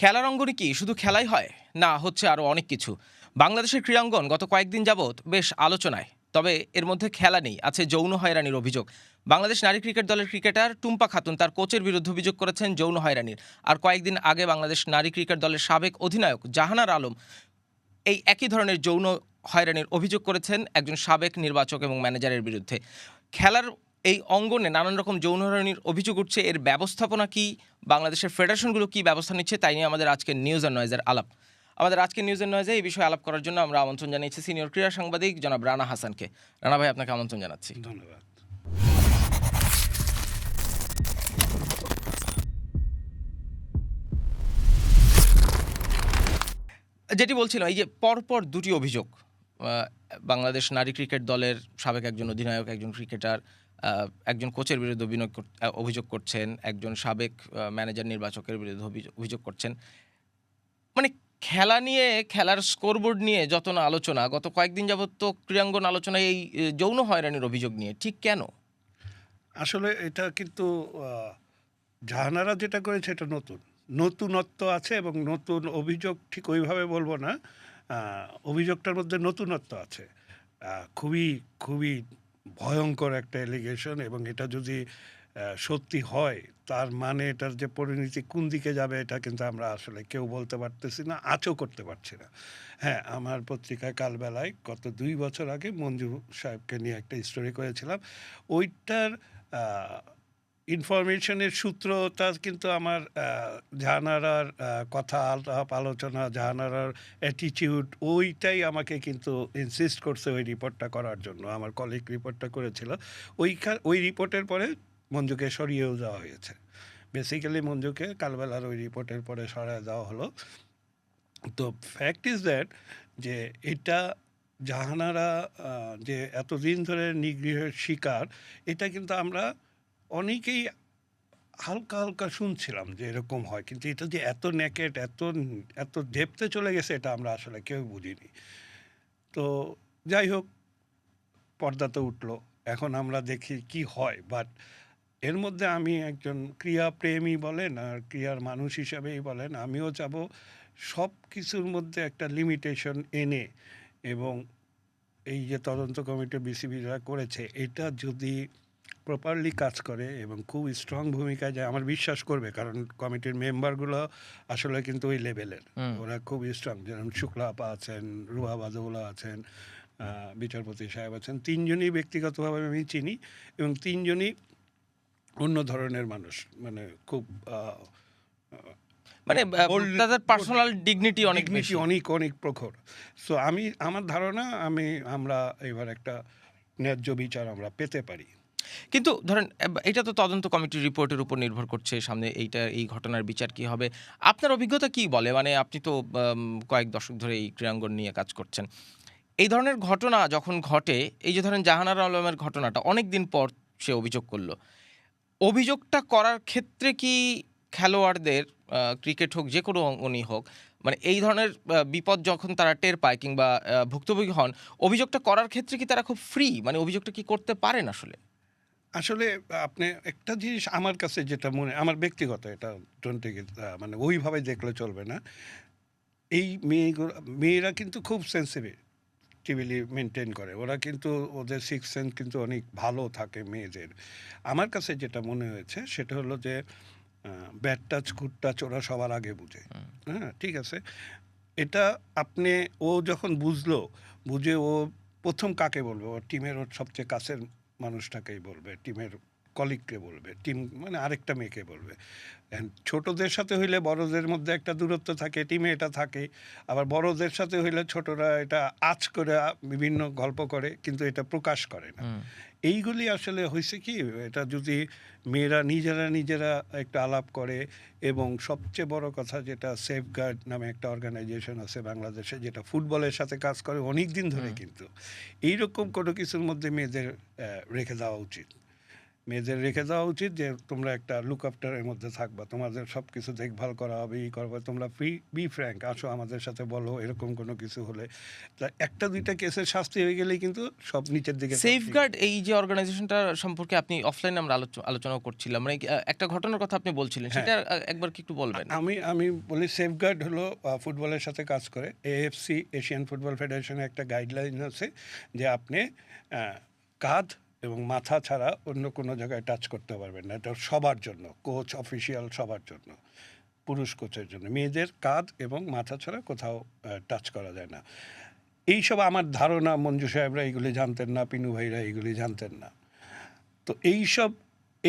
খেলার অঙ্গনে কি শুধু খেলাই হয়? না, হচ্ছে আরও অনেক কিছু। বাংলাদেশের ক্রীড়াঙ্গন গত কয়েকদিন যাবৎ বেশ আলোচনায়। তবে এর মধ্যে খেলা নেই, আছে যৌন হয়রানির অভিযোগ। বাংলাদেশ নারী ক্রিকেট দলের ক্রিকেটার টুম্পা খাতুন তার কোচের বিরুদ্ধে অভিযোগ করেছেন যৌন হয়রানির। আর কয়েকদিন আগে বাংলাদেশ নারী ক্রিকেট দলের সাবেক অধিনায়ক জাহানার আলম এই একই ধরনের যৌন হয়রানির অভিযোগ করেছেন একজন সাবেক নির্বাচক এবং ম্যানেজারের বিরুদ্ধে। খেলার এই অঙ্গনে নানান রকম যৌন হয়রানির অভিযোগ উঠছে। এর ব্যবস্থাপনা কি? বাংলাদেশের ফেডারেশনগুলো কি ব্যবস্থা নিচ্ছে? তাই নিয়ে আমাদের আজকে নিউজ অ্যান্ড নয়েজের আলাপ। আমাদের আজকে নিউজ অ্যান্ড নয়েজে এই বিষয়ে আলাপ করার জন্য আমরা আমন্ত্রণ জানিয়েছি সিনিয়র ক্রীড়া সাংবাদিক জনাব রানা হাসানকে। রানা ভাই আপনাকে আমন্ত্রণ জানাচ্ছি। ধন্যবাদ। যেটি বলছিলাম এই যে পরপর দুটি অভিযোগ বাংলাদেশ নারী ক্রিকেট দলের সাবেক একজন অধিনায়ক একজন ক্রিকেটার একজন কোচের বিরুদ্ধে অভিনয় অভিযোগ করছেন, একজন সাবেক ম্যানেজার নির্বাচকের বিরুদ্ধে অভিযোগ- করছেন। মানে খেলা নিয়ে, খেলার স্কোরবোর্ড নিয়ে যত না আলোচনা, গত কয়েকদিন যাবত তো ক্রীড়াঙ্গন আলোচনায় এই যৌন হয়রানির অভিযোগ নিয়ে, ঠিক কেন? আসলে এটা কিন্তু জাহানারা যেটা করেছে এটা নতুন। নতুনত্ব আছে এবং নতুন অভিযোগ ঠিক ওইভাবে বলব না অভিযোগটার মধ্যে নতুনত্ব আছে। খুবই খুবই ভয়ঙ্কর একটা এলিগেশন এবং এটা যদি সত্যি হয়, তার মানে এটার যে পরিণতি কোন দিকে যাবে এটা কিন্তু আমরা আসলে কেউ বলতে পারতেছি না আচও করতে পারছি না। হ্যাঁ আমার পত্রিকায় কালবেলায় গত দুই বছর আগে মঞ্জু সাহেবকে নিয়ে একটা স্টোরি করেছিলাম। ওইটার ইনফরমেশনের সূত্রটা কিন্তু আমার জাহানারার কথা, আলাপ, আলোচনা, জাহানারার অ্যাটিটিউড ওইটাই আমাকে কিন্তু ইনসিস্ট করছে ওই রিপোর্টটা করার জন্য। আমার কলিগ রিপোর্টটা করেছিল। ওইখান ওই রিপোর্টের পরে মঞ্জুকে সরিয়েও যাওয়া হয়েছে। বেসিক্যালি মঞ্জুকে কালবেলার ওই রিপোর্টের পরে সরিয়ে দেওয়া হলো। তো ফ্যাক্ট ইজ দ্যাট যে এটা জাহানারা যে এতদিন ধরে নিগৃহের শিকার, এটা কিন্তু আমরা অনেকেই হালকা হালকা শুনছিলাম যে এরকম হয়, কিন্তু এটা যে এত নেকেট এত এত ডেপতে চলে গেছে, এটা আমরা আসলে কেউ বুঝিনি। তো যাই হোক, পর্দা তো উঠল। এখন আমরা দেখি কি হয় বাট এর মধ্যে আমি একজন ক্রিয়াপ্রেমী বলেন, আর ক্রিয়ার মানুষ হিসাবেই বলেন, আমিও যাব সব কিছুর মধ্যে একটা লিমিটেশন এনে এবং এই যে তদন্ত কমিটি বিসিবিরা করেছে, এটা যদি প্রপারলি কাজ করে এবং খুব স্ট্রং ভূমিকায় যায় আমার বিশ্বাস করবে। কারণ কমিটির মেম্বারগুলো আসলে কিন্তু ওই লেভেলের ওরা খুব স্ট্রং যেমন শুক্লা আপা আছেন রুহা বাদৌলা আছেন বিচারপতি সাহেব আছেন তিনজনই ব্যক্তিগতভাবে আমি চিনি এবং তিনজনই অন্য ধরনের মানুষ। মানে খুব মানে তাদের পার্সোনাল ডিগনিটি অনেক বেশি। অনেক অনেক প্রখর। সো আমি আমার ধারণা আমি আমরা এবার একটা ন্যায্য বিচার আমরা পেতে পারি। কিন্তু ধরেন এটা তো তদন্ত কমিটির রিপোর্টের উপর নির্ভর করছে সামনে এইটা, এই ঘটনার বিচার কি হবে। আপনার অভিজ্ঞতা কি বলে? মানে আপনি তো কয়েক দশক ধরে এই ক্রীড়াঙ্গন নিয়ে কাজ করছেন। এই ধরনের ঘটনা যখন ঘটে, এই যে ধরেন জাহানার আলমের ঘটনাটা অনেক দিন পর সে অভিযোগ করল। অভিযোগটা করার ক্ষেত্রে কি খেলোয়াড়দের ক্রিকেট হোক, যে কোনো অঙ্গনই হোক মানে এই ধরনের বিপদ যখন তারা টের পায় কিংবা ভুক্তভোগী হন, অভিযোগটা করার ক্ষেত্রে কি তারা খুব ফ্রি মানে অভিযোগটা কি করতে পারেন আসলে? আসলে আপনি একটা জিনিস আমার কাছে যেটা মনে আমার ব্যক্তিগত এটা টেক মানে ওইভাবে দেখলে চলবে না। এই মেয়েগুলো মেয়েরা কিন্তু খুব সেন্সিটিভলি মেনটেন করে। ওরা কিন্তু ওদের সিক্স সেন্স কিন্তু অনেক ভালো থাকে মেয়েদের। আমার কাছে যেটা মনে হয়েছে সেটা হলো যে ব্যাড টাচ গুড টাচ ওরা সবার আগে বুঝে। হ্যাঁ ঠিক আছে? এটা আপনি ও যখন বুঝলো বুঝে ও প্রথম কাকে বলবে? ও টিমের ওর সবচেয়ে কাছের মানুষটাকেই বলবে, টিমের কলিগকে বলবে, টিম মানে আরেকটা মেয়েকে বলবে। ছোটদের সাথে হইলে বড়দের মধ্যে একটা দূরত্ব থাকে, টিমে এটা থাকে, আবার বড়দের সাথে হইলে ছোটরা এটা আজ করে বিভিন্ন গল্প করে, কিন্তু এটা প্রকাশ করে না। এইগুলি আসলে হয়েছে কি এটা যদি মেয়েরা নিজেরা নিজেরা একটা আলাপ করে এবং সবচেয়ে বড় কথা যেটা সেফগার্ড নামে একটা অর্গানাইজেশন আছে বাংলাদেশে যেটা ফুটবলের সাথে কাজ করে অনেক দিন ধরে কিন্তু। এইরকম কোনো কিছুর মধ্যে মেয়েদের রেখে দেওয়া উচিত। মেয়েদের রেখে দেওয়া উচিত যে তোমরা একটা লুক আফটারের মধ্যে থাকবা। তোমাদের সব কিছু দেখভাল করা হবে ই করবে তোমরা ফ্রি বি ফ্র্যাঙ্ক আসো আমাদের সাথে বলো এরকম কোনো কিছু হলে। তা একটা দুইটা কেসের শাস্তি হয়ে গেলেই কিন্তু সব নিচের দিকে সেফগার্ড এই যে অর্গানাইজেশনটা সম্পর্কে আপনি অফলাইনে আমরা আলোচ- আলোচনা করছিলাম। মানে একটা ঘটনার কথা আপনি বলছিলেন হ্যাঁ। সেটা একবার কি একটু বলবেন? আমি আমি বলি সেফগার্ড হলো ফুটবলের সাথে কাজ করে। এএফসি এশিয়ান ফুটবল ফেডারেশনের একটা গাইডলাইন আছে যে আপনি কাঁধ এবং মাথা ছাড়া অন্য কোনো জায়গায় টাচ করতে পারবেন না। এটা সবার জন্য কোচ অফিসিয়াল সবার জন্য, পুরুষ কোচের জন্য। মেয়েদের কাঁধ এবং মাথা ছাড়া কোথাও টাচ করা যায় না। এইসব আমার ধারণা, মঞ্জু সাহেবরা এগুলি জানতেন না, পিনু ভাইরা এইগুলি জানতেন না। তো এইসব,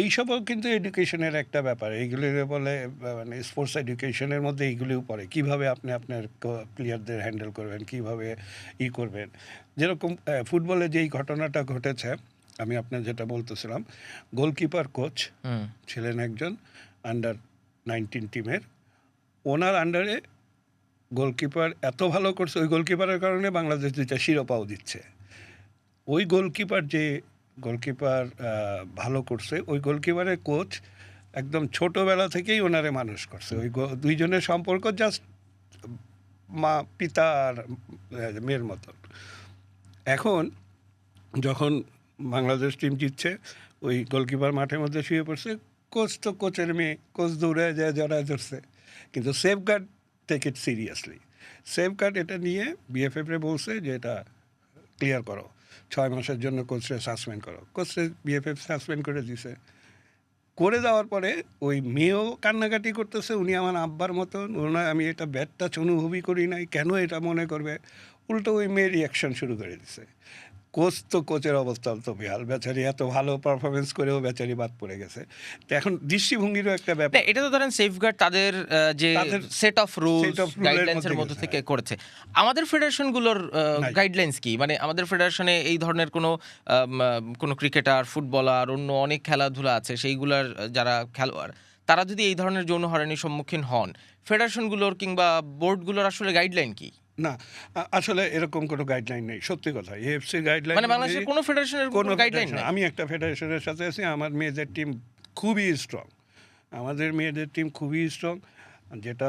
এইসবও কিন্তু এডুকেশনের একটা ব্যাপার। এইগুলির বলে মানে স্পোর্টস এডুকেশনের মধ্যে এইগুলিও পড়ে। কীভাবে আপনি আপনার প্লেয়ারদের হ্যান্ডেল করবেন, কীভাবে ই করবেন? যেরকম ফুটবলে যেই ঘটনাটা ঘটেছে আমি আপনার যেটা বলতেছিলাম গোলকিপার কোচ ছিলেন একজন আন্ডার নাইনটিন টিমের ওনার আন্ডারে গোলকিপার এত ভালো করছে ওই গোলকিপারের কারণে বাংলাদেশ দুইটা শিরোপাও দিচ্ছে। ওই গোলকিপার যে গোলকিপার ভালো করছে ওই গোলকিপারের কোচ একদম ছোটবেলা থেকেই ওনারে মানুষ করছে। ওই গো- দুইজনের সম্পর্ক জাস্ট মা পিতা আর মেয়ের মতন। এখন যখন বাংলাদেশ টিম জিতছে, ওই গোলকিপার মাঠের মধ্যে শুয়ে পড়ছে, কোচ তো কোচের মেয়ে, কোচ দৌড়ে যায়, জড়ায় ধরছে। কিন্তু safeguard take it seriously safeguard এটা নিয়ে বিএফএফরে বলছে যে এটা ক্লিয়ার করো। ছয় মাসের জন্য কোচরে সাসপেন্ড করো। কোচরে বিএফএফ সাসপেন্ড করে দিছে। করে দেওয়ার পরে ওই মেয়েও কান্নাকাটি করতেছে, উনি আমার আব্বার মতন। ওনার আমি এটা ব্যাড টাচ অনুভবই করি নাই, কেন এটা মনে করবে? উল্টো ওই মেয়ের রিয়াকশন শুরু করে দিছে। কোচ তো কোচের অবস্থা তো বেহাল। বেচারি এত ভালো পারফরমেন্স করেও বেচারি বাদ পড়ে গেছে। তো এখন দৃষ্টিভঙ্গিরও একটা ব্যাপার। এটা তো ধরেন সেফগার্ড তাদের যে সেট অফ রুলস এর মধ্যে থেকে করেছে। আমাদের ফেডারেশনগুলোর গাইডলাইন্স কি? মানে আমাদের ফেডারেশনে এই ধরনের কোনো কোনো ক্রিকেটার ফুটবলার অন্য অনেক খেলাধুলা আছে সেইগুলার যারা খেলোয়াড় তারা যদি এই ধরনের যৌন হয়রানির সম্মুখীন হন ফেডারেশনগুলোর কিংবা বোর্ডগুলোর আসলে গাইডলাইন কি? না আসলে এরকম কোনো গাইডলাইন নেই সত্যি কথা। এএফসি গাইডলাইন মানে বাংলাদেশের কোনো ফেডারেশনের কোনো কোনো গাইডলাইন নেই? আমি একটা ফেডারেশনের সাথে আছি আমার মেয়েদের টিম খুবই স্ট্রং আমাদের মেয়েদের টিম খুবই স্ট্রং যেটা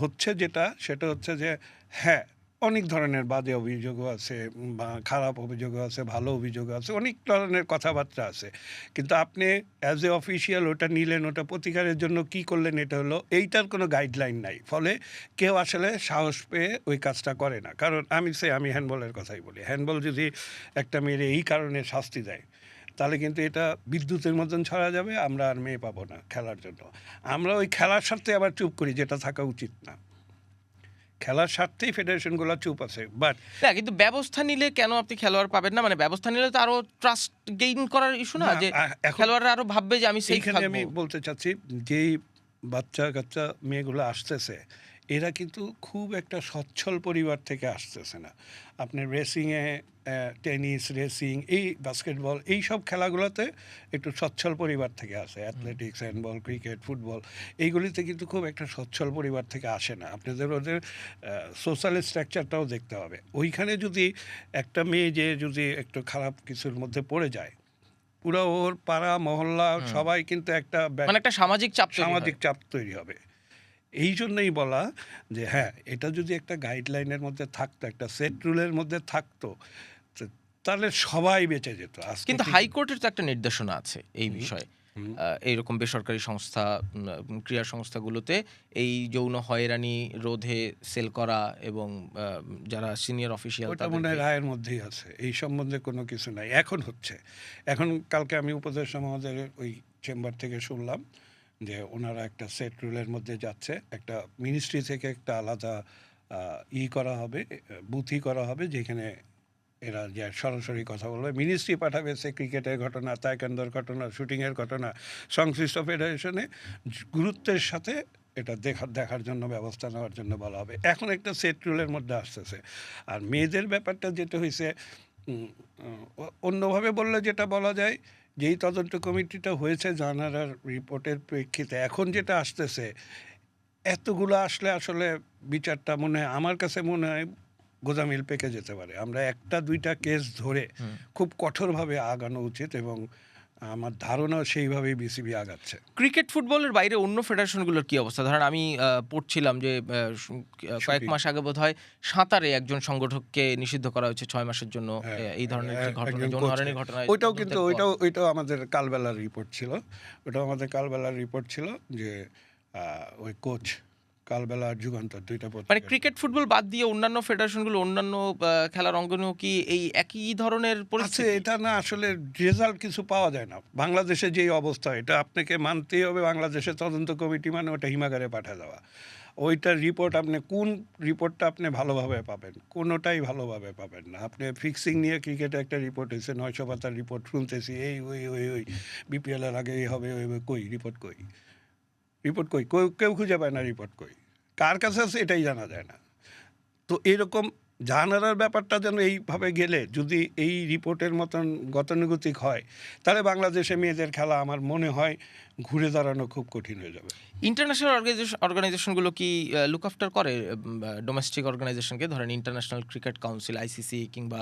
হচ্ছে যেটা সেটা হচ্ছে যে হ্যাঁ অনেক ধরনের বাজে অভিযোগও আছে বা খারাপ অভিযোগও আছে, ভালো অভিযোগও আছে, অনেক ধরনের কথাবার্তা আছে। কিন্তু আপনি অ্যাজ এ অফিসিয়াল ওটা নিলেন, ওটা প্রতিকারের জন্য কি করলেন এটা হলো, এইটার কোনো গাইডলাইন নাই। ফলে কেউ আসলে সাহস পেয়ে ওই কাজটা করে না। কারণ আমি সে, আমি হ্যান্ডবলের কথাই বলি। হ্যান্ডবল যদি একটা মেয়ের এই কারণে শাস্তি দেয়, তাহলে কিন্তু এটা বিদ্যুতের মতন ছড়া যাবে, আমরা আর মেয়ে পাবো না খেলার জন্য। আমরা ওই খেলার সাথে আবার চুপ করি, যেটা থাকা উচিত না। খেলার স্বার্থেই ফেডারেশনগুলো চুপ আছে বাট না কিন্তু ব্যবস্থা নিলে কেন আপনি খেলোয়াড় পাবেন না? মানে ব্যবস্থা নিলে তো আরও ট্রাস্ট গেইন করার ইস্যু না? যে খেলোয়াড়রা আরও ভাববে যে আমি সেইখানে আমি বলতে চাচ্ছি যেই বাচ্চা কাচ্চা মেয়েগুলো আসতেছে এরা কিন্তু খুব একটা সচ্ছল পরিবার থেকে আসতেছে না। আপনি রেসিংয়ে টেনিস রেসিং এই বাস্কেটবল এই সব খেলাগুলোতে একটু সচ্ছল পরিবার থেকে আসে। অ্যাথলেটিক্স হ্যান্ডবল ক্রিকেট ফুটবল এইগুলিতে কিন্তু খুব একটা সচ্ছল পরিবার থেকে আসে না। আপনাদের ওদের সোশ্যাল স্ট্রাকচারটাও দেখতে হবে। ওইখানে যদি একটা মেয়ে যে যদি একটু খারাপ কিছুর মধ্যে পড়ে যায় পুরো ওর পাড়া মহল্লা সবাই কিন্তু একটা মানে একটা সামাজিক চাপ সামাজিক চাপ তৈরি হবে। এই জন্যই বলা যে হ্যাঁ এটা যদি একটা গাইডলাইনের মধ্যে থাকতো একটা সেট রুলের মধ্যে থাকতো তাহলে সবাই বেঁচে যেত। কিন্তু হাইকোর্টের তো একটা নির্দেশনা আছে এই বিষয়ে। এইরকম বেসরকারি সংস্থা ক্রীড়া সংস্থাগুলোতে এই যৌন হয়রানি রোধে সেল করা এবং যারা সিনিয়র অফিসিয়াল ওটা মনে হয় রায়ের মধ্যেই আছে। এই সম্বন্ধে কোনো কিছু নাই। এখন হচ্ছে। এখন কালকে আমি উপদেশ মহোদয়ের ওই চেম্বার থেকে শুনলাম যে ওনারা একটা সেট রুলের মধ্যে যাচ্ছে, একটা মিনিস্ট্রি থেকে একটা আলাদা ই করা হবে বুথি করা হবে, যেখানে এরা যে সরাসরি কথা বলবে। মিনিস্ট্রি পাঠাবে সে ক্রিকেটের ঘটনা তাইকান্ডোর ঘটনা শুটিংয়ের ঘটনা, সংশ্লিষ্ট ফেডারেশনে গুরুত্বের সাথে এটা দেখার দেখার জন্য, ব্যবস্থা নেওয়ার জন্য বলা হবে। এখন একটা সেট রুলের মধ্যে আসতেছে। আর মেয়েদের ব্যাপারটা যেটা হয়েছে অন্যভাবে বললে যেটা বলা যায় যেই তদন্ত কমিটিটা হয়েছে জানার রিপোর্টের প্রেক্ষিতে এখন যেটা আসতেছে এতগুলো আসলে আসলে বিচারটা মনে হয় আমার কাছে মনে হয় গোদামিল পেকে যেতে পারে। আমরা একটা দুইটা কেস ধরে খুব কঠোরভাবে আগানো উচিত এবং আমার ধারণা সেইভাবেই বিসিবি আগাচ্ছে। ক্রিকেট ফুটবলের বাইরে অন্য ফেডারেশনগুলোর কি অবস্থা? ধরেন আমি পড়ছিলাম যে কয়েক মাস আগে বোধ হয় সাঁতারে একজন সংগঠককে নিষিদ্ধ করা হয়েছে ছয় মাসের জন্য হ্যাঁ, এই ধরনের ঘটনা হয়রানির কে। ঘটনা ওইটাও কিন্তু ওইটাও ওইটাও আমাদের কালবেলার রিপোর্ট ছিল। ওটাও আমাদের কালবেলার রিপোর্ট ছিল যে আহ, ওই কোচ কালবেলার যুগান্তর দুইটা মানে ক্রিকেট ফুটবল বাদ দিয়ে অন্যান্য ফেডারেশনগুলো অন্যান্য খেলার অঙ্গনেও কি এই একই ধরনের আছে পরিস্থিতি? এটা না আসলে রেজাল্ট কিছু পাওয়া যায় না। বাংলাদেশে যেই অবস্থা এটা আপনাকে মানতেই হবে বাংলাদেশের তদন্ত কমিটি মানে ওটা হিমাগারে পাঠা দেওয়া। ওইটার রিপোর্ট আপনি কোন রিপোর্টটা আপনি ভালোভাবে পাবেন? কোনোটাই ভালোভাবে পাবেন না। আপনি ফিক্সিং নিয়ে ক্রিকেটে একটা রিপোর্ট হয়েছে নয়শো পাতার রিপোর্ট শুনতেছি এই ওই ওই ওই বিপিএল এর আগে এই হবে ওই হবে, কই রিপোর্ট কই? রিপোর্ট কই কেউ খুঁজে পায় না রিপোর্ট কই কার কাছে আছে এটাই জানা যায় না। তো এরকম জানার ব্যাপারটা যেন এইভাবে গেলে যদি এই রিপোর্টের মতন গতানুগতিক হয় তাহলে বাংলাদেশে মেয়েদের খেলা আমার মনে হয় ঘুরে দাঁড়ানো খুব কঠিন হয়ে যাবে। ইন্টারন্যাশনাল অর্গানাইজেশনগুলো কি লুক আফটার করে? ডোমেস্টিক অর্গানাইজেশনকে ধরেন ইন্টারন্যাশনাল ক্রিকেট কাউন্সিল আইসিসি কিংবা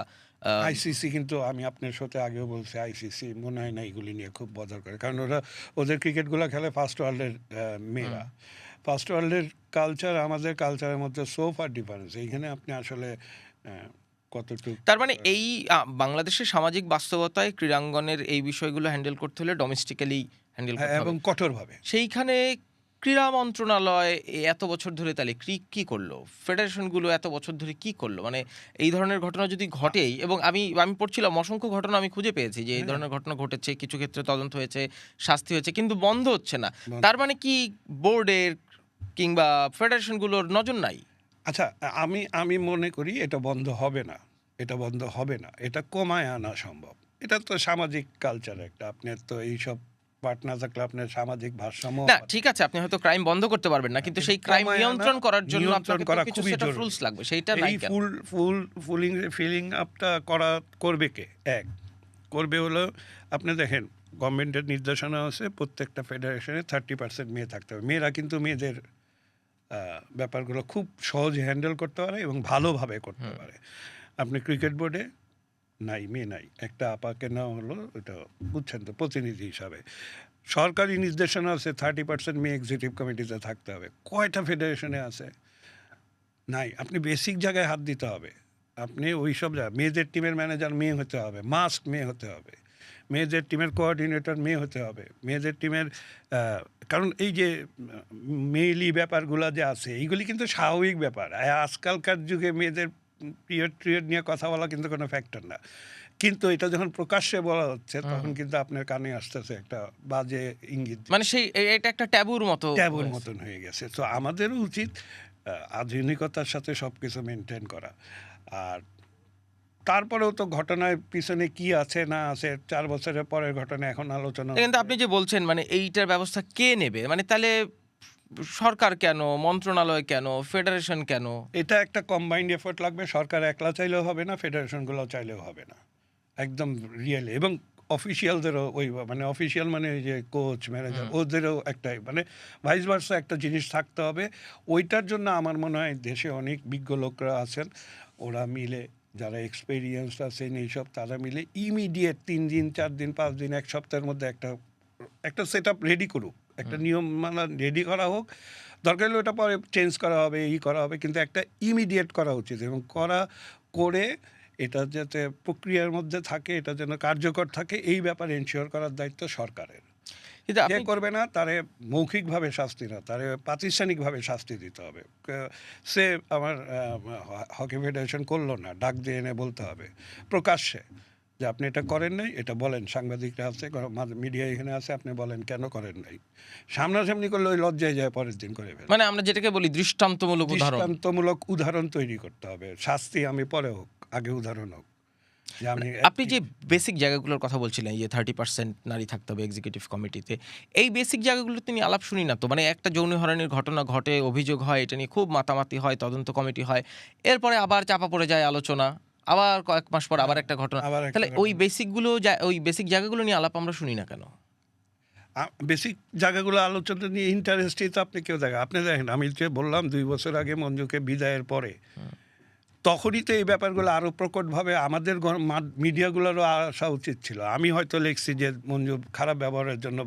আইসিসি কিন্তু আমি আপনার সাথে আগেও বলছি আইসিসি মনে হয় না এগুলি নিয়ে খুব বদল করে। কারণ ওরা ওদের ক্রিকেটগুলো খেলে ফার্স্ট ওয়ার্ল্ডের মেয়েরা। ফার্স্ট ওয়ার্ল্ডের কালচার আমাদের কালচারের মধ্যে সো ফার ডিফারেন্স এইখানে আপনি আসলে কতটুকু তার মানে এই বাংলাদেশের সামাজিক বাস্তবতায় ক্রীড়াঙ্গনের এই বিষয়গুলো হ্যান্ডেল করতে হলে ডোমেস্টিক্যালি হ্যান্ডেল হ্যাঁ, এবং কঠোরভাবে। সেইখানে ক্রীড়া মন্ত্রণালয় এত বছর ধরে তাহলে কি কি করল? ফেডারেশনগুলো এত বছর ধরে কি করল? মানে এই ধরনের ঘটনা যদি ঘটেই এবং আমি আমি পড়ছিলাম অসংখ্য ঘটনা আমি খুঁজে পেয়েছি যে এই হ্যাঁ। ধরনের ঘটনা ঘটেছে কিছু ক্ষেত্রে তদন্ত হয়েছে শাস্তি হয়েছে কিন্তু বন্ধ হচ্ছে না। তার মানে কি বোর্ডের কিংবা ফেডারেশনগুলোর নজর নাই? আচ্ছা আমি আমি মনে করি এটা বন্ধ হবে না। এটা বন্ধ হবে না। এটা কমায় আনা সম্ভব। এটা তো সামাজিক কালচার একটা। আপনার তো এইসব পার্টনার থাকলে আপনার সামাজিক ভারসাম্য না ঠিক আছে আপনি হয়তো ক্রাইম বন্ধ করতে পারবেন না কিন্তু সেই ক্রাইম নিয়ন্ত্রণ করার জন্য আপনাকে কিছু সেট অফ রুলস লাগবে সেইটা নাই এই ফুল ফুল ফুলিং ফিলিং আপটা করা করবে কে? এক করবে হলো আপনি দেখেন গভর্নমেন্টের নির্দেশনা আছে প্রত্যেকটা ফেডারেশনে থার্টি পার্সেন্ট মেয়ে থাকতে হবে। মেয়েরা কিন্তু মেয়েদের ব্যাপারগুলো খুব সহজে হ্যান্ডেল করতে পারে এবং ভালোভাবে করতে পারে। আপনি ক্রিকেট বোর্ডে নাই মেয়ে নাই একটা আপাকে নেওয়া হলো ওটা বুঝছেন তো প্রতিনিধি হিসাবে। সরকারি নির্দেশনা আছে থার্টি পার্সেন্ট মেয়ে এক্সিকিউটিভ কমিটিতে থাকতে হবে। কয়টা ফেডারেশনে আছে? নাই আপনি বেসিক জায়গায় হাত দিতে হবে। আপনি ওই সব মেয়েদের টিমের ম্যানেজার মেয়ে হতে হবে মাস্ক মেয়ে হতে হবে। মেয়েদের টিমের কোঅর্ডিনেটর মেয়ে হতে হবে। মেয়েদের টিমের কারণ এই যে মেয়েলি ব্যাপারগুলো যে আছে এইগুলি কিন্তু স্বাভাবিক ব্যাপার। আজকালকার যুগে মেয়েদের পিরিয়ড ট্রিয়ড নিয়ে কথা বলা কিন্তু কোনো ফ্যাক্টর না। কিন্তু এটা যখন প্রকাশ্যে বলা হচ্ছে তখন কিন্তু আপনার কানে আসতেছে একটা বাজে ইঙ্গিত। মানে সেই এটা একটা ট্যাবুর মতো ট্যাবুর মতন হয়ে গেছে। তো আমাদেরও উচিত আধুনিকতার সাথে সব কিছু মেনটেন করা। আর তারপরেও তো ঘটনার পিছনে কি আছে না আছে চার বছরের পরের ঘটনা এখন আলোচনা কিন্তু আপনি যে বলছেন মানে এইটার ব্যবস্থা কে নেবে? মানে তাহলে সরকার কেন? মন্ত্রণালয় কেন? ফেডারেশন কেন? এটা একটা কম্বাইন্ড এফোর্ট লাগবে। সরকার একলা চাইলেও হবে না ফেডারেশনগুলো চাইলেও হবে না। একদম রিয়েল এবং অফিসিয়ালদেরও ওই মানে অফিসিয়াল মানে ওই যে কোচ ম্যানেজার ওদেরও একটা মানে ভাইস ভার্সা একটা জিনিস থাকতে হবে। ওইটার জন্য আমার মনে হয় দেশে অনেক বিজ্ঞ লোকরা আছেন। ওরা মিলে যারা এক্সপেরিয়েন্স আছেন এইসব তারা মিলে ইমিডিয়েট তিন দিন চার দিন পাঁচ দিন এক সপ্তাহের মধ্যে একটা একটা সেট আপ রেডি করুক। একটা নিয়ম মানা রেডি করা হোক। দরকার হলে ওটা পরে চেঞ্জ করা হবে ই করা হবে কিন্তু একটা ইমিডিয়েট করা উচিত এবং করা করে এটা যাতে প্রক্রিয়ার মধ্যে থাকে এটা যেন কার্যকর থাকে এই ব্যাপারে এনশিওর করার দায়িত্ব সরকারের। কিন্তু আপনি করবে না তারে মৌখিকভাবে শাস্তি না তারে প্রাতিষ্ঠানিকভাবে শাস্তি দিতে হবে। সে আমার হকি ফেডারেশন করল না ডাক দিয়ে এনে বলতে হবে। প্রকাশ্যে যে আপনি এটা করেন নাই এটা বলেন সাংবাদিকরা আছে মিডিয়া এখানে আছে আপনি বলেন কেন করেন নাই? সামনাসামনি করলে ওই লজ্জায় যায় পরের দিন করে মানে আমরা যেটাকে বলি দৃষ্টান্তমূলক উদাহরণ। দৃষ্টান্তমূলক উদাহরণ তৈরি করতে হবে। শাস্তি আমি পরে হোক আগে উদাহরণ হোক। আপনি যে বেসিক জায়গাগুলোর কথা বলছিলেন যে থার্টি পার্সেন্ট নারী থাকতে হবে এক্সিকিউটিভ কমিটিতে এই বেসিক জায়গাগুলো তিনি আলাপ শুনি না তো? মানে একটা যৌন হরানির ঘটনা ঘটে অভিযোগ হয় এটা নিয়ে খুব মাতামাতি হয় তদন্ত কমিটি হয় এরপরে আবার চাপা পড়ে যায় আলোচনা আবার কয়েক মাস পর আবার একটা ঘটনা। তাহলে ওই বেসিকগুলো ওই বেসিক জায়গাগুলো নিয়ে আলাপ আমরা শুনি না কেন? বেসিক জায়গাগুলো আলোচনা নিয়ে ইন্টারেস্টই তো আপনি কেউ দেখেন আপনি দেখেন আমি যে বললাম দুই বছর আগে মঞ্জুকে বিদায়ের পরে তখনই তো এই ব্যাপারগুলো আরও প্রকটভাবে আমাদের মিডিয়াগুলোরও আসা উচিত ছিল। আমি হয়তো লিখছি যে মঞ্জু খারাপ ব্যবহারের জন্য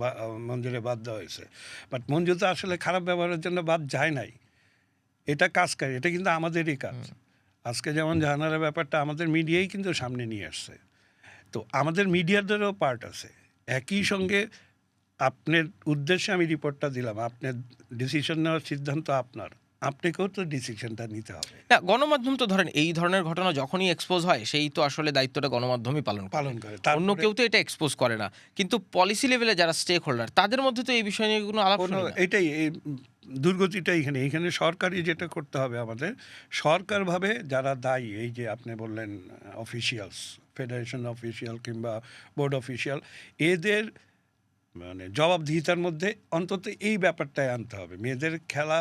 মঞ্জুরে বাদ দেওয়া হয়েছে। বাট মঞ্জু তো আসলে খারাপ ব্যবহারের জন্য বাদ যায় নাই। এটা কাজকারী এটা কিন্তু আমাদেরই কাজ। আজকে যেমন জাহানারা ব্যাপারটা আমাদের মিডিয়াই কিন্তু সামনে নিয়ে আসছে। তো আমাদের মিডিয়াদেরও পার্ট আছে। একই সঙ্গে আপনার উদ্দেশ্যে আমি রিপোর্টটা দিলাম। আপনার ডিসিশন নেওয়ার সিদ্ধান্ত আপনার। আপনাকেও তো ডিসিশনটা নিতে হবে। না গণমাধ্যম তো ধরেন এই ধরনের ঘটনা যখনই এক্সপোজ হয় সেই তো আসলে দায়িত্বটা গণমাধ্যমই পালন পালন করে অন্য কেউ তো এটা এক্সপোজ করে না। কিন্তু পলিসি লেভেলে যারা স্টেক হোল্ডার তাদের মধ্যে তো এই বিষয় নিয়ে কোনো আলাপ। এটাই এই দুর্গতিটা এখানে এখানে সরকারি যেটা করতে হবে আমাদের সরকারভাবে যারা দায়ী এই যে আপনি বললেন অফিসিয়ালস ফেডারেশন অফিসিয়াল কিংবা বোর্ড অফিসিয়াল এদের মানে জবাবদিহিতার মধ্যে অন্তত এই ব্যাপারটাই আনতে হবে। মেয়েদের খেলা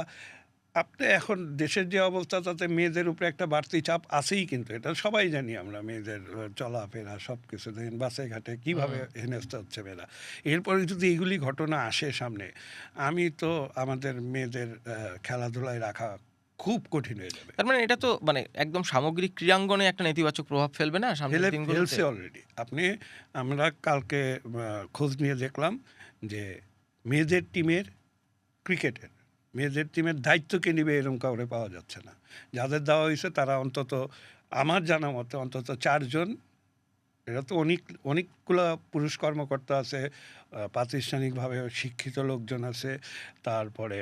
আপনি এখন দেশের যে অবস্থা তাতে মেয়েদের উপরে একটা বাড়তি চাপ আছেই কিন্তু। এটা সবাই জানি আমরা মেয়েদের চলাফেরা সব কিছু দেখেন বাসে ঘাটে কীভাবে হেনস্থা হচ্ছে মেয়েরা। এরপরে যদি এইগুলি ঘটনা আসে সামনে আমি তো আমাদের মেয়েদের খেলাধুলায় রাখা খুব কঠিন হয়ে যাবে। তার মানে এটা তো মানে একদম সামগ্রিক ক্রীড়াঙ্গনে একটা নেতিবাচক প্রভাব ফেলবে না ফেলছে অলরেডি আপনি আমরা কালকে খোঁজ নিয়ে দেখলাম যে মেয়েদের টিমের ক্রিকেটের মেয়েদের টিমের দায়িত্ব কে নিবে এরকম কাউরে পাওয়া যাচ্ছে না। যাদের দেওয়া হয়েছে তারা অন্তত আমার জানা মতে অন্তত চারজন এরা তো অনেক অনেকগুলো পুরুষ কর্মকর্তা আছে প্রাতিষ্ঠানিকভাবে শিক্ষিত লোকজন আছে তারপরে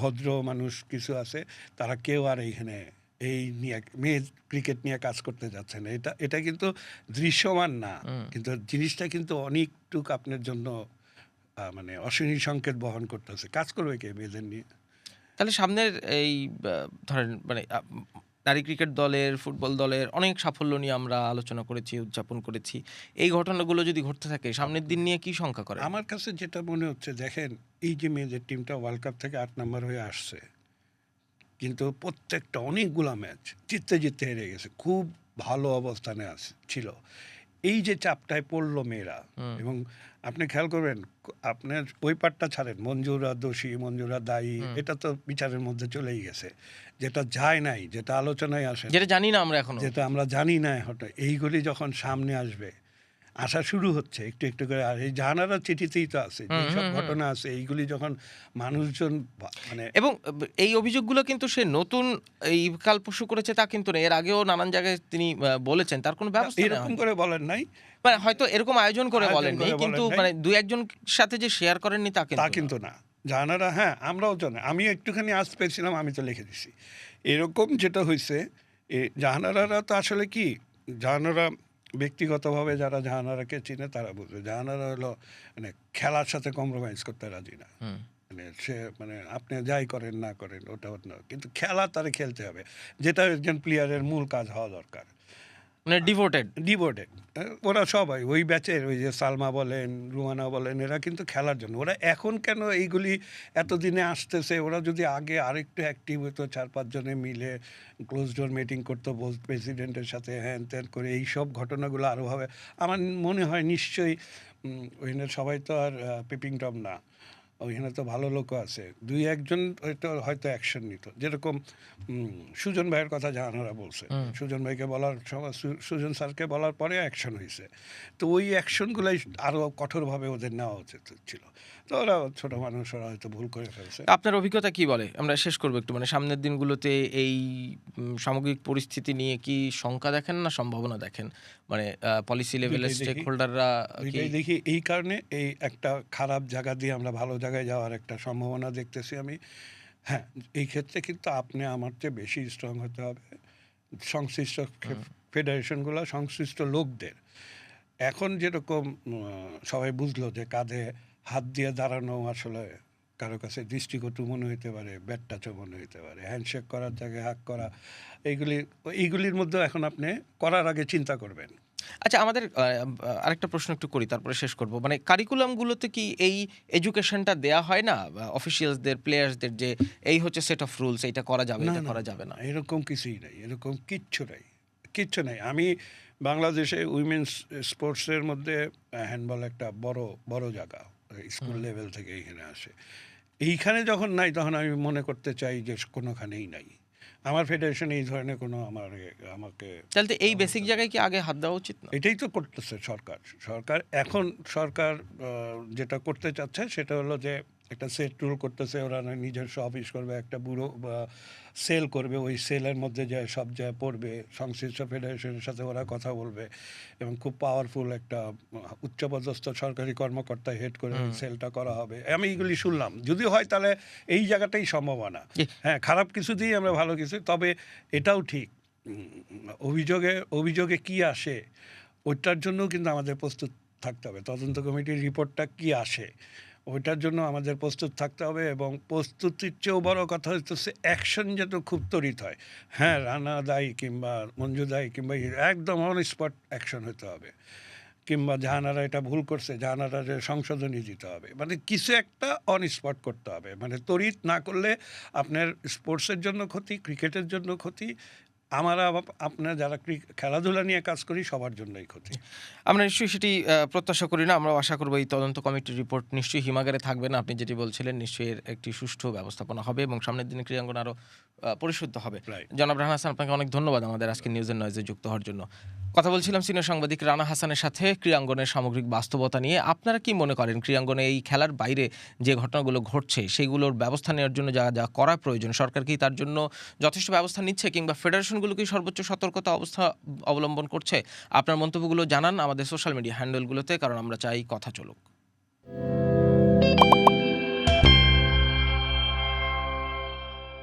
ভদ্র মানুষ কিছু আছে তারা কেউ আর এইখানে এই নিয়ে মেয়ে ক্রিকেট নিয়ে কাজ করতে যাচ্ছে না। এটা এটা কিন্তু দৃশ্যমান না। কিন্তু জিনিসটা কিন্তু অনেকটুক আপনার জন্য মানে অশ্বিনী সংকেত বহন করতেছে। কাজ করবে কে মেয়েদের নিয়ে? তাহলে সামনের এই ধরেন মানে নারী ক্রিকেট দলের, ফুটবল দলের অনেক সাফল্য নিয়ে আমরা আলোচনা করেছি, উদযাপন করেছি। এই ঘটনাগুলো যদি ঘটতে থাকে, সামনের দিন নিয়ে কি শঙ্কা করে আমার কাছে যেটা মনে হচ্ছে, দেখেন, এই যে মেয়েদের টিমটা ওয়ার্ল্ড কাপ থেকে আট নম্বর হয়ে আসছে, কিন্তু প্রত্যেকটা অনেকগুলা ম্যাচ জিততে জিততে হেরে গেছে, খুব ভালো অবস্থানে আছে ছিল। এই যে চাপটায় পড়ল মেয়েরা এবং আপনি খেয়াল করবেন আপনার ওই পাটটা ছাড়েন মঞ্জুরা দোষী মঞ্জুরা দায়ী এটা তো বিচারের মধ্যে চলেই গেছে। যেটা যায় নাই যেটা আলোচনায় আসে যেটা জানি না আমরা এখন। যেটা আমরা জানি না হঠাৎ এইগুলি যখন সামনে আসবে আসা শুরু হচ্ছে একটু একটু করে। আর এই জানারা চিঠিতেই তো আছে সব ঘটনা আছে এইগুলি যখন মানুষজন মানে এবং এই অভিযোগগুলো কিন্তু সে নতুন এই কাল পরশু করেছে তা কিন্তু না এর আগেও নানান জায়গায় তিনি বলেছেন তার কোনো ব্যবস্থা এরকম করে বলেন নাই। মানে হয়তো এরকম আয়োজন করে বলেননি কিন্তু মানে দুই একজন সাথে যে শেয়ার করেননি তা কিন্তু তা কিন্তু না। জানারা হ্যাঁ আমরাও জানি আমি একটুখানি আজ পেয়েছিলাম আমি তো লিখে দিছি। এরকম যেটা হয়েছে এ জাহানারারা তো আসলে কি জাহানারা ব্যক্তিগতভাবে যারা জাহানারাকে চিনে তারা বুঝবে। জাহানারা হলো মানে খেলার সাথে কম্প্রোমাইজ করতে রাজি না। মানে সে মানে আপনি যাই করেন না করেন ওটা ওটা কিন্তু খেলা তারা খেলতে হবে। যেটা একজন প্লেয়ারের মূল কাজ হওয়া দরকার। মানে ডিভোটেড ডিভোটেড ওরা সবাই, ওই ব্যাচের ওই যে সালমা বলেন রুমানা বলেন, এরা কিন্তু খেলার জন্য। ওরা এখন কেন এইগুলি এতদিনে আসতেছে? ওরা যদি আগে আরেকটু অ্যাক্টিভ হতো, চার পাঁচজনে মিলে ক্লোজ ডোর মিটিং করতো প্রেসিডেন্টের সাথে হ্যান ত্যান করে এই সব ঘটনাগুলো আরও হবে। আমার মনে হয় নিশ্চয়ই ওইখানে সবাই তো আর পিপিং টপ না। ওইখানে তো ভালো লোকও আছে। দুই একজন হয়তো হয়তো অ্যাকশন নিত। যেরকম সুজন ভাইয়ের কথা জাহানারা বলছে। সুজন ভাইকে বলার সময় সুজন স্যারকে বলার পরে অ্যাকশন হয়েছে। তো ওই অ্যাকশনগুলোই আরও কঠোরভাবে ওদের নেওয়া উচিত ছিল। তো ওরা ছোটো মানুষ ওরা হয়তো ভুল করে ফেলছে। আপনার অভিজ্ঞতা কি বলে? আমরা শেষ করব একটু মানে সামনের দিনগুলোতে এই সামগ্রিক পরিস্থিতি নিয়ে কি শঙ্কা দেখেন না সম্ভাবনা দেখেন? মানে পলিসি লেভেলের স্টেক হোল্ডাররা দেখি। এই কারণে এই একটা খারাপ জায়গা দিয়ে আমরা ভালো জায়গায় যাওয়ার একটা সম্ভাবনা দেখতেছি আমি। হ্যাঁ এই ক্ষেত্রে কিন্তু আপনি আমার চেয়ে বেশি স্ট্রং হতে হবে। সংশ্লিষ্ট ফেডারেশনগুলো সংশ্লিষ্ট লোকদের। এখন যেরকম সবাই বুঝলো যে কাঁধে হাত দিয়ে দাঁড়ানো আসলে কারও কাছে দৃষ্টিকটু মনে হইতে পারে ব্যাট টাচও মনে হইতে পারে হ্যান্ডশেক করার জায়গায় হাক করা এইগুলি এইগুলির মধ্যে এখন আপনি করার আগে চিন্তা করবেন। আচ্ছা আমাদের আরেকটা প্রশ্ন একটু করি তারপরে শেষ করব। মানে কারিকুলামগুলোতে কি এই এডুকেশনটা দেয়া হয় না? অফিসিয়ালসদের প্লেয়ার্সদের যে এই হচ্ছে সেট অফ রুলস এটা করা যাবে এটা করা যাবে না? এরকম কিছুই নাই এরকম কিচ্ছু নাই কিচ্ছু নাই। আমি বাংলাদেশে উইমেন্স স্পোর্টসের মধ্যে হ্যান্ডবল একটা বড় বড় জায়গা। স্কুল লেভেল থেকে এখানে আসে। এইখানে যখন নাই তখন আমি মনে করতে চাই যে কোনোখানেই নাই। আমার ফেডারেশন এই ধরনের কোনো আমার আমাকে তাহলে এই বেসিক জায়গায় কি আগে হাত দেওয়া উচিত না? এটাই তো করতেছে সরকার। সরকার এখন সরকার যেটা করতে চাচ্ছে সেটা হলো যে একটা সেট রুল করতেছে ওরা না নিজস্ব অফিস করবে একটা ব্যুরো বা সেল করবে ওই সেলের মধ্যে যায় সব যা পড়বে সংশ্লিষ্ট ফেডারেশনের সাথে ওরা কথা বলবে এবং খুব পাওয়ারফুল একটা উচ্চপদস্থ সরকারি কর্মকর্তা হেড করে সেলটা করা হবে। আমি এইগুলি শুনলাম। যদি হয় তাহলে এই জায়গাটাই সম্ভাবনা। হ্যাঁ খারাপ কিছু দিই আমরা ভালো কিছু তবে এটাও ঠিক। অভিযোগে অভিযোগে কি আসে ওইটার জন্য কিন্তু আমাদের প্রস্তুত থাকতে হবে। তদন্ত কমিটির রিপোর্টটা কি আসে ওইটার জন্য আমাদের প্রস্তুত থাকতে হবে এবং প্রস্তুতির চেয়েও বড় কথা হচ্ছে অ্যাকশন যেন খুব ত্বরিত হয়। হ্যাঁ রানা দায়ী কিংবা মঞ্জু দায়ী কিংবা একদম অন স্পট অ্যাকশন হতে হবে। কিংবা জাহানারা এটা ভুল করছে জাহানারা সংশোধনী দিতে হবে। মানে কিছু একটা অন স্পট করতে হবে। মানে তড়িৎ না করলে আপনার স্পোর্টসের জন্য ক্ষতি ক্রিকেটের জন্য ক্ষতি আমরা আপনার যারা খেলাধুলা নিয়ে কাজ করি সবার জন্যই ক্ষতি। আমরা নিশ্চয়ই সেটি প্রত্যাশা করি না। আমরা আশা করব এই তদন্ত কমিটির রিপোর্ট নিশ্চয়ই হিমাগারে থাকবে না। আপনি যেটি বলছিলেন নিশ্চয়ই এর একটি সুষ্ঠু ব্যবস্থাপনা হবে এবং সামনের দিনে ক্রীড়াঙ্গন আরও পরিশুদ্ধ হবে. জনাব রানা হাসান আপনাকে অনেক ধন্যবাদ আমাদের আজকে নিউজের নয়েজে যুক্ত হওয়ার জন্য। কথা বলছিলাম সিনিয়র সাংবাদিক রানা হাসানের সাথে ক্রীড়াঙ্গনের সামগ্রিক বাস্তবতা নিয়ে। আপনারা কি মনে করেন ক্রীড়াঙ্গনে এই খেলার বাইরে যে ঘটনাগুলো ঘটছে সেগুলোর ব্যবস্থা নেওয়ার জন্য যা যা করা প্রয়োজন সরকার কি তার জন্য যথেষ্ট ব্যবস্থা নিচ্ছে কিংবা ফেডারেশনগুলো প্রতিষ্ঠানগুলোকে সর্বোচ্চ সতর্কতা অবস্থা অবলম্বন করছে। আপনার মন্তব্যগুলো জানান আমাদের সোশ্যাল মিডিয়া হ্যান্ডেলগুলোতে কারণ আমরা চাই কথা চলুক।